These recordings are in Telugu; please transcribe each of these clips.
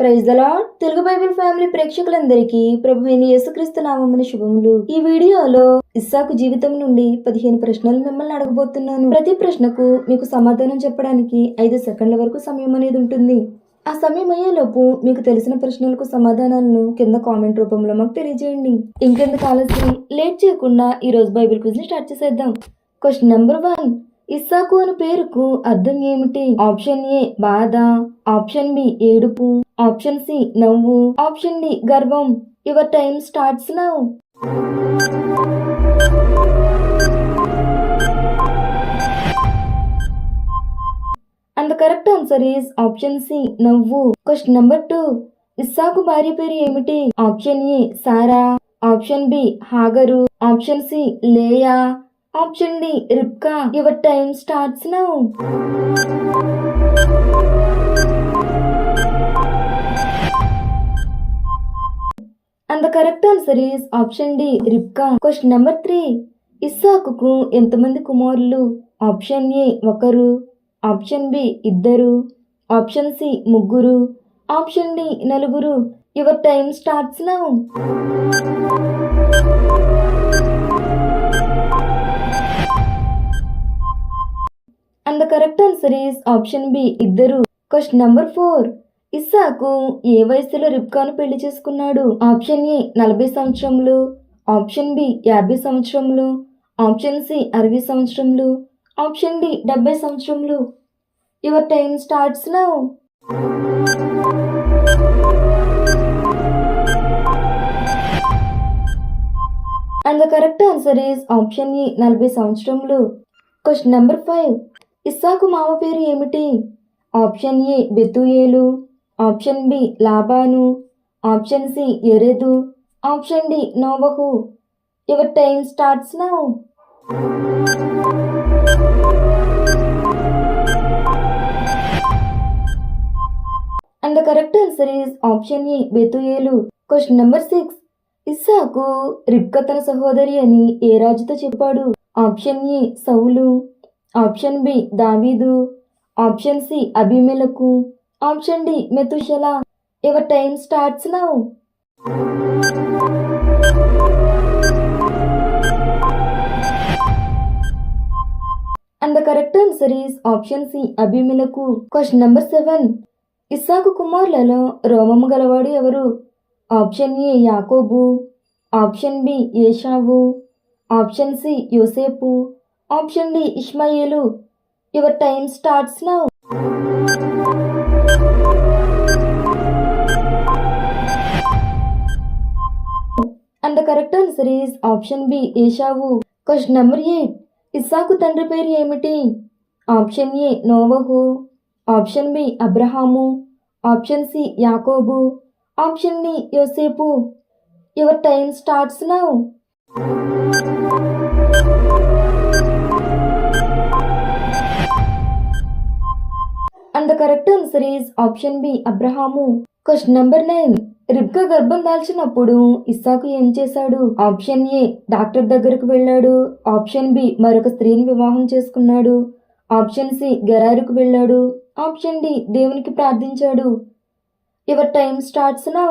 ప్రైజ్దలా తెలుగు బైబిల్ ఫ్యామిలీ ప్రేక్షకులందరికీ ప్రభు అయిన యేసుక్రీస్తు నామమున శుభములు. ఈ వీడియోలో ఇస్సాకు జీవితం నుండి పదిహేను ప్రశ్నలు మిమ్మల్ని అడగబోతున్నాను. ప్రతి ప్రశ్నకు మీకు సమాధానం చెప్పడానికి ఐదు సెకండ్ల వరకు సమయం అనేది ఉంటుంది. ఆ సమయం అయ్యేలోపు మీకు తెలిసిన ప్రశ్నలకు సమాధానాలను కింద కామెంట్ రూపంలో మాకు తెలియజేయండి. ఇంకెందుకు ఆలస్యం? లేట్ చేయకుండా ఈ రోజు బైబిల్ క్విజ్ని స్టార్ట్ చేసేద్దాం. Question number one. ఇస్సాకు అను పేరుకు అర్థం ఏమిటి? ఆప్షన్ ఏ బాధ. ఆప్షన్ బి ఏడుపు. ఆప్షన్ సి నవ్వు. ఆప్షన్ డి గర్వం. Your time starts now. And the correct answer is option C నవ్వు. క్వశ్చన్ నెంబర్ టూ ఇస్సాకు భార్య పేరు ఏమిటి? ఆప్షన్ ఏ సారా. ఆప్షన్ బి హాగరు. ఆప్షన్ సి లేయా. Option D రిప్కా your time starts now and the correct answer is option D రిప్కా question number three ఇస్సాకుకు ఎంతమంది కుమారులు? ఆప్షన్ ఏ ఒకరు. ఆప్షన్ బి ఇద్దరు. ఆప్షన్ సి ముగ్గురు. ఆప్షన్ డి నలుగురు. Your time starts now and the correct answer is option B ఇద్దరు. క్వశ్చన్ నెంబర్ ఫోర్ ఇస్సాకు ఏ వయసులో రిబ్కాను పెళ్ళి చేసుకున్నాడు? ఆప్షన్ ఏ నలభై సంవత్సరములు ఆప్షన్ బి యాభై సంవత్సరములు ఆప్షన్ సి అరవై సంవత్సరములు ఆప్షన్ డి డెబ్బై సంవత్సరములు your time starts now and the correct answer is option E నలభై సంవత్సరములు క్వశ్చన్ నెంబర్ ఫైవ్ ఇస్సాకు మామ పేరు ఏమిటి? ఆప్షన్ ఏ బెతుయేలు ఆప్షన్ బి లాబాను ఆప్షన్ సి ఎరెదు ఆప్షన్ డి నోవహు. Your time starts now. And the correct answer is option A Bethuel question number six ఇస్సాకు రిబ్క తన సహోదరి అని ఏ రాజుతో చెప్పాడు? ఆప్షన్ ఏ సౌలు. ఆప్షన్ బి దావీదు. ఆప్షన్ సి అభిమేలకు option D మెతుషల. Your time starts now. And the correct answer is option C అభిమెలకు question number seven ఇస్సాకు కుమారులలో రోమము గలవాడు ఎవరు? ఆప్షన్ ఏ యాకోబు. ఆప్షన్ బి ఏషావు. ఆప్షన్ సి యోసేపు. Option D Ishmael your time starts now. And the correct answer is option B Esau question number eight ఇస్సాకు తండ్రి పేరు ఏమిటి? ఆప్షన్ ఏ నోవహు ఆప్షన్ బి అబ్రహాము ఆప్షన్ సి యాకోబు ఆప్షన్ డి యోసేపు your time starts now and the correct answer is option B Abraham question number nine రిబ్కా గర్భం దాల్చినప్పుడు ఇస్సాకు ఏం చేశాడు? ఆప్షన్ ఏ డాక్టర్ దగ్గరకు వెళ్ళాడు. ఆప్షన్ బి మరొక స్త్రీని వివాహం చేసుకున్నాడు. ఆప్షన్ సి గెరారుకు వెళ్ళాడు. ఆప్షన్ డి దేవునికి ప్రార్థించాడు. Your time starts now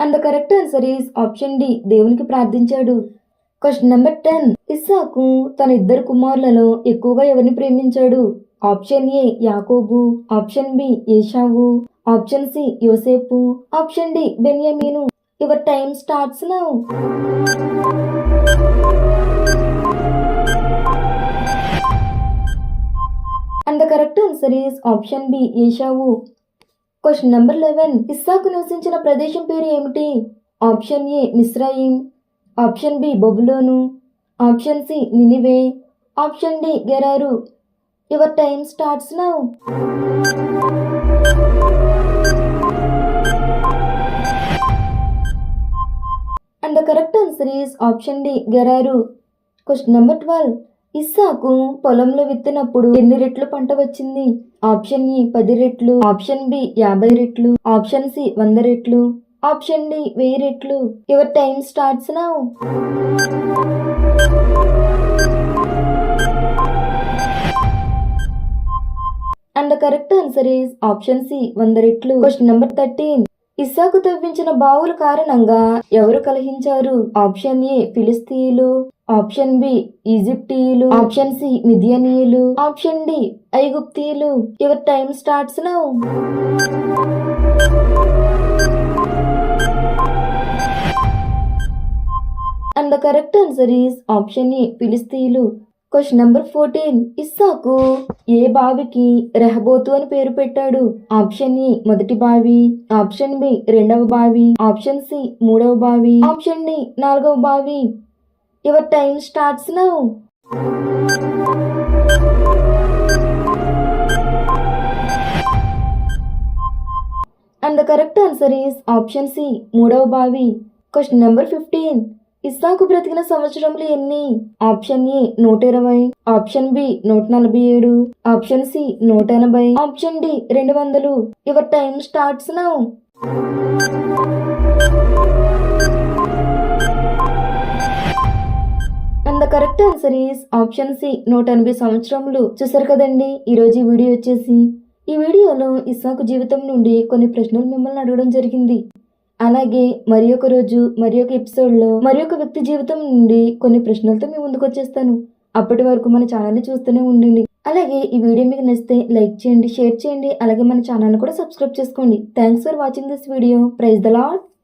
and the correct answer is option D దేవునికి ప్రార్థించాడు. క్వశ్చన్ నెంబర్ టెన్ ఇస్సాకు తన ఇద్దరు కుమారులలో ఎక్కువగా ఎవరిని ప్రేమించాడు? ఆప్షన్ ఏ యాకోబు. ఆప్షన్ బి ఏషావు. ఆప్షన్ సి యోసేపు. Option D బెన్యమీను. Your time starts now and the correct answer is option B Esau. Question number eleven ఇస్సాకు నివసించిన ప్రదేశం పేరు ఏమిటి? ఆప్షన్ ఏ మిస్రాయిం. ఆప్షన్ బి బొబులోను. ఆప్షన్ సి నినివే. Option D Gerar. Your time starts now and the correct answer is option D Gerar. Question number twelve ఇస్సాకు పొలంలో విత్తినప్పుడు ఎన్ని రెట్లు పంట వచ్చింది? ఆప్షన్ ఈ పది రెట్లు ఆప్షన్ బి యాభై రెట్లు ఆప్షన్ సి వంద రెట్లు ఆప్షన్ డి వెయ్యి రెట్లు. Your time starts now. And correct answer is option C వంద రెట్లు. క్వశ్చన్ నెంబర్ థర్టీన్ ఇస్సాకు తవ్వించిన బావుల కారణంగా ఎవరు కలహించారు? ఆప్షన్ ఏ ఫిలిస్తీయులు ఆప్షన్ బి ఈజిప్టియులు ఆప్షన్ సి మిథియనీయులు option D ఐగుప్తీయులు. Your time starts now? And the correct answer is option A ఫిలిస్తీయులు question number fourteen. ఇస్సాకు ఏ బావికి రెహబోతు అని పేరు పెట్టాడు? ఆప్షన్ ఈ మొదటి బావి ఆప్షన్ బి రెండవ బావి ఆప్షన్ సి మూడవ బావి ఆప్షన్ డి నాలుగవ బావి. Your time starts now. And the correct answer is option C మూడవ బావి. క్వశ్చన్ నెంబర్ ఫిఫ్టీన్ ఇస్సాకు బ్రతికిన సంవత్సరములు ఎన్ని? ఆప్షన్ ఏ నూట ఇరవై ఆప్షన్ బి నూట నలభై ఏడు. ఆప్షన్ సి నూట ఎనభై ఆప్షన్ డి రెండు వందలు your time starts now? And the correct answer is option C నూట ఎనభై సంవత్సరములు చూసారు కదండి ఈ రోజు ఈ వీడియో వచ్చేసి. ఈ వీడియోలో ఇస్సాకు జీవితం నుండి కొన్ని ప్రశ్నలు మిమ్మల్ని అడగడం జరిగింది. అలాగే మరి ఒక రోజు మరి ఒక ఎపిసోడ్లో మరి ఒక వ్యక్తి జీవితం నుండి కొన్ని ప్రశ్నలతో మీ ముందుకు వచ్చేస్తాను. అప్పటి వరకు మన ఛానల్ని చూస్తూనే ఉండండి. అలాగే ఈ వీడియో మీకు నచ్చితే లైక్ చేయండి షేర్ చేయండి. అలాగే మన ఛానల్ని కూడా సబ్స్క్రైబ్ చేసుకోండి. Thanks for watching this video. Prize the lot